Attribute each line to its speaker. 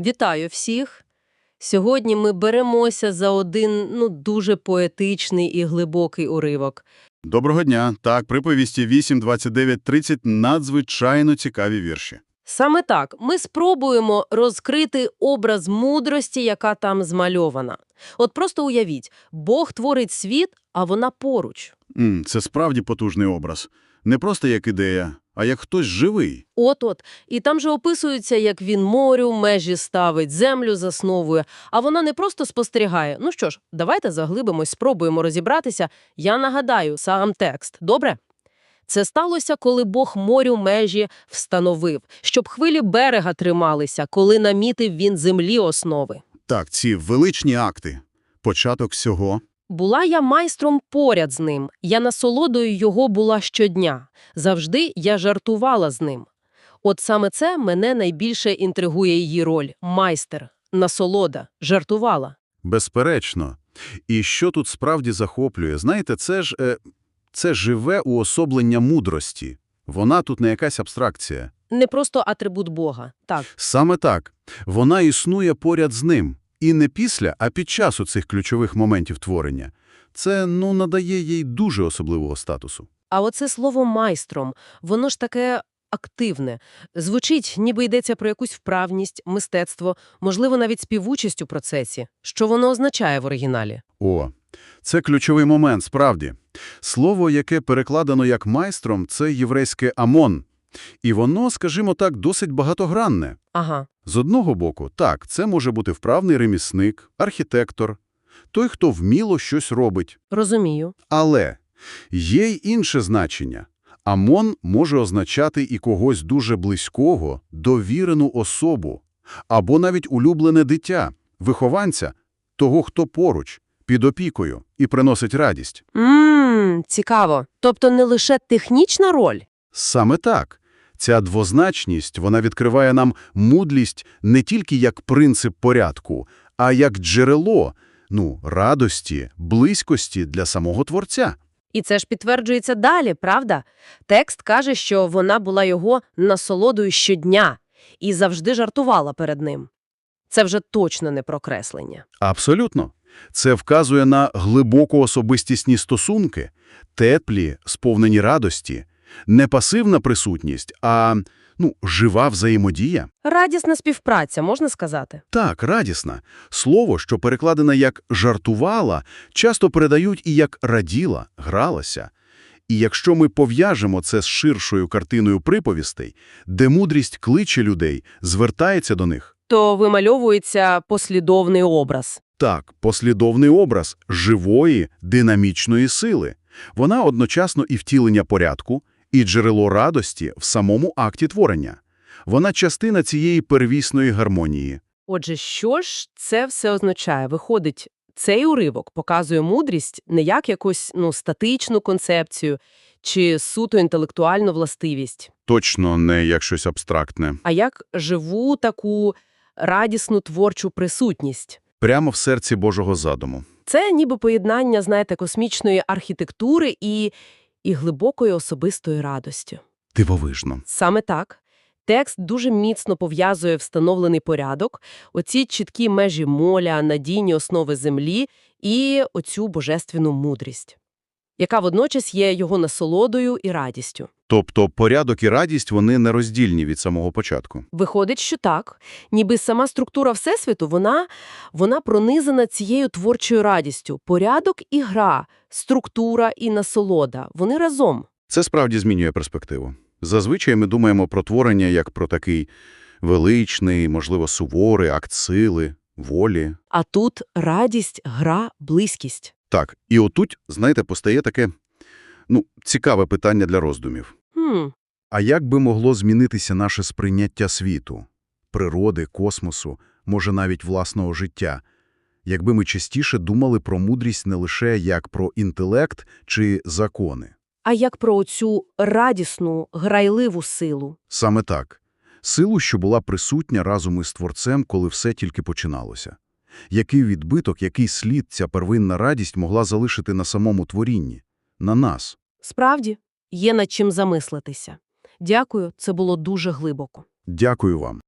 Speaker 1: Вітаю всіх! Сьогодні ми беремося за один ну, дуже поетичний і глибокий уривок.
Speaker 2: Доброго дня. Так, приповісті 8, 29, 30 – надзвичайно цікаві вірші.
Speaker 1: Саме так, ми спробуємо розкрити образ мудрості, яка там змальована. От просто уявіть, Бог творить світ, а вона поруч.
Speaker 2: М, це справді потужний образ. Не просто як ідея, а як хтось живий.
Speaker 1: От-от. І там же описується, як він морю межі ставить, землю засновує, а вона не просто спостерігає. Ну що ж, давайте заглибимось, спробуємо розібратися. Я нагадаю сам текст. Добре? Це сталося, коли Бог морю межі встановив, щоб хвилі берега трималися, коли намітив він землі основи.
Speaker 2: Так, ці величні акти. Початок всього.
Speaker 1: Була я майстром поряд з ним, я насолодою його була щодня. Завжди я жартувала з ним. От саме це мене найбільше інтригує її роль – майстер, насолода, жартувала.
Speaker 2: Безперечно. І що тут справді захоплює? Знаєте, це ж е, це живе уособлення мудрості. Вона тут не якась абстракція.
Speaker 1: Не просто атрибут Бога, так.
Speaker 2: Саме так. Вона існує поряд з ним. І не після, а під час у цих ключових моментів творення. Це, ну, надає їй дуже особливого статусу.
Speaker 1: А оце слово «майстром», воно ж таке активне. Звучить, ніби йдеться про якусь вправність, мистецтво, можливо, навіть співучасть у процесі. Що воно означає в оригіналі?
Speaker 2: О, це ключовий момент, справді. Слово, яке перекладено як майстром, це єврейське «амон». І воно, скажімо так, досить багатогранне.
Speaker 1: Ага.
Speaker 2: З одного боку, так, це може бути вправний ремісник, архітектор, той, хто вміло щось робить.
Speaker 1: Розумію.
Speaker 2: Але є й інше значення. Амон може означати і когось дуже близького, довірену особу, або навіть улюблене дитя, вихованця, того, хто поруч, під опікою і приносить радість.
Speaker 1: Ммм, цікаво. Тобто не лише технічна роль?
Speaker 2: Саме так. Ця двозначність, вона відкриває нам мудлість не тільки як принцип порядку, а як джерело, ну, радості, близькості для самого творця.
Speaker 1: І це ж підтверджується далі, правда? Текст каже, що вона була його насолодою щодня і завжди жартувала перед ним. Це вже точно не прокреслення.
Speaker 2: Абсолютно. Це вказує на глибоко особистісні стосунки, теплі, сповнені радості, не пасивна присутність, а ну, жива взаємодія.
Speaker 1: Радісна співпраця, можна сказати?
Speaker 2: Так, радісна. Слово, що перекладено як «жартувала», часто передають і як «раділа», «гралася». І якщо ми пов'яжемо це з ширшою картиною приповістей, де мудрість кличе людей, звертається до них,
Speaker 1: То вимальовується послідовний образ.
Speaker 2: Так, послідовний образ живої, динамічної сили. Вона одночасно і втілення порядку, і джерело радості в самому акті творення. Вона частина цієї первісної гармонії.
Speaker 1: Отже, що ж це все означає? Виходить, цей уривок показує мудрість не як якусь ну, статичну концепцію чи суто інтелектуальну властивість,
Speaker 2: Точно не як щось абстрактне.
Speaker 1: а як живу таку радісну творчу присутність.
Speaker 2: Прямо в серці Божого задуму.
Speaker 1: Це ніби поєднання, знаєте, космічної архітектури і, і глибокою особистою радості.
Speaker 2: Дивовижно.
Speaker 1: Саме так. Текст дуже міцно пов'язує встановлений порядок, оці чіткі межі моля, надійні основи землі і оцю божественну мудрість, яка водночас є його насолодою і радістю.
Speaker 2: Тобто порядок і радість вони нероздільні від самого початку.
Speaker 1: Виходить, що так, ніби сама структура Всесвіту, вона, вона пронизана цією творчою радістю. Порядок і гра, структура і насолода – вони разом.
Speaker 2: Це справді змінює перспективу. Зазвичай ми думаємо про творення як про такий величний, можливо, суворий акт сили, волі.
Speaker 1: А тут радість, гра, близькість.
Speaker 2: Так, і отут, знаєте, постає таке, ну, цікаве питання для роздумів.
Speaker 1: Хм,
Speaker 2: А як би могло змінитися наше сприйняття світу, природи, космосу, може навіть власного життя, якби ми частіше думали про мудрість не лише як про інтелект чи закони?
Speaker 1: А як про оцю радісну, грайливу силу?
Speaker 2: Саме так. Силу, що була присутня разом із Творцем, коли все тільки починалося. Який відбиток, який слід ця первинна радість могла залишити на самому творінні? На нас?
Speaker 1: Справді, є над чим замислитися. Дякую, це було дуже глибоко.
Speaker 2: Дякую вам.